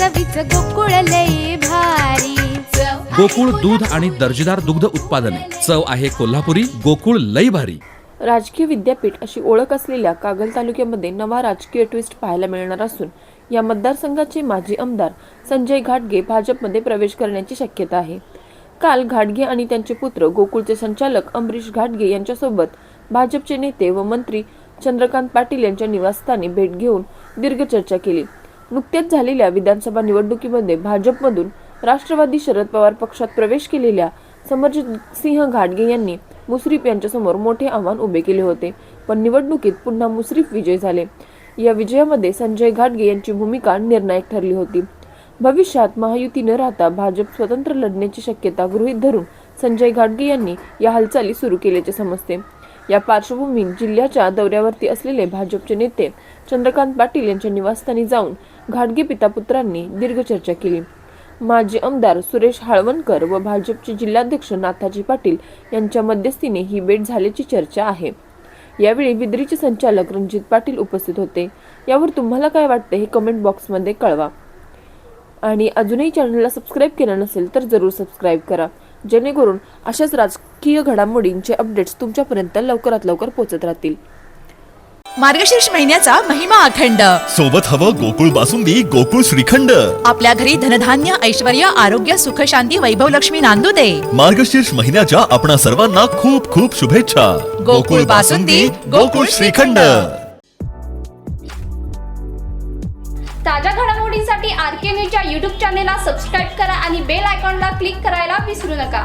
चवीच गोकुळ लई भारी. गोकुळ दूध आणि दर्जेदार दुग्ध उत्पादने. चव आहे कोल्हापुरी गोकुळ लई भारी. राजकीय विद्यापीठ अशी ओळख असलेल्या कागल तालुक्यामध्ये नवा राजकीय ट्विस्ट पाहायला मिळणार असून या मतदारसंघाचे माजी आमदार संजय घाटगे भाजपमध्ये प्रवेश करण्याची शक्यता आहे. काल घाटगे आणि त्यांचे पुत्र गोकुळचे संचालक अमरीश घाटगे यांच्यासोबत भाजपचे नेते व मंत्री चंद्रकांत पाटील यांच्या निवासस्थानी भेट घेऊन दीर्घ चर्चा केली. नुकत्याच झालेल्या विधानसभा निवडणुकीमध्ये भाजपमधून राष्ट्रवादी शरद पवार पक्षात प्रवेश केलेल्या समरजित सिंह घाटगे यांनी मुश्रीफ यांच्यासमोर मोठे आव्हान उभे केले होते. पण निवडणुकीत पुन्हा मुश्रीफ विजय झाले. या विजयामध्ये संजय घाटगे यांची भूमिका निर्णायक ठरली होती. भविष्यात महायुती न राहता भाजप स्वतंत्र लढण्याची शक्यता गृहीत धरून संजय घाटगे यांनी या हालचाली सुरू केल्याचे समजते. या पार्श्वभूमीत जिल्ह्याच्या दौऱ्यावरती असलेले भाजपचे नेते चंद्रकांत पाटील यांच्या निवासस्थानी जाऊन घाटगे पितापुत्रांनी दीर्घ चर्चा केली. माजी आमदार सुरेश हाळवणकर व भाजपचे जिल्हाध्यक्ष नाथाजी पाटील यांच्या मध्यस्थीने ही भेट झाल्याची चर्चा आहे. यावेळी बिद्रीचे संचालक रणजित पाटील उपस्थित होते. यावर तुम्हाला काय वाटते हे कमेंट बॉक्समध्ये कळवा. आणि अजूनही चॅनलला सबस्क्राईब केलं नसेल तर जरूर सबस्क्राईब करा. जेणेकरून अशाच राजकीय घडामोडींचे अपडेट्स तुमच्यापर्यंत लवकरात लवकर पोहोचत राहतील. मार्गशीर्ष महिन्याचा महिमा अखंड. सोबत हवं गोकुळ बासुंदी गोकुळ श्रीखंड. आपल्या घरी धनधान्य ऐश्वर आरोग्य सुख शांती वैभव लक्ष्मी नांदू दे. मार्गशीर्ष महिन्याच्या आपणा सर्वांना खूप खूप शुभेच्छा. गोकुळ बासुंदी, गोकुळ श्रीखंड. ताज्या घडामोडींसाठी आर के न्यूजच्या यूट्यूब चॅनेलला सबस्क्राईब करा आणि बेल आयकॉनला क्लिक करायला विसरू नका.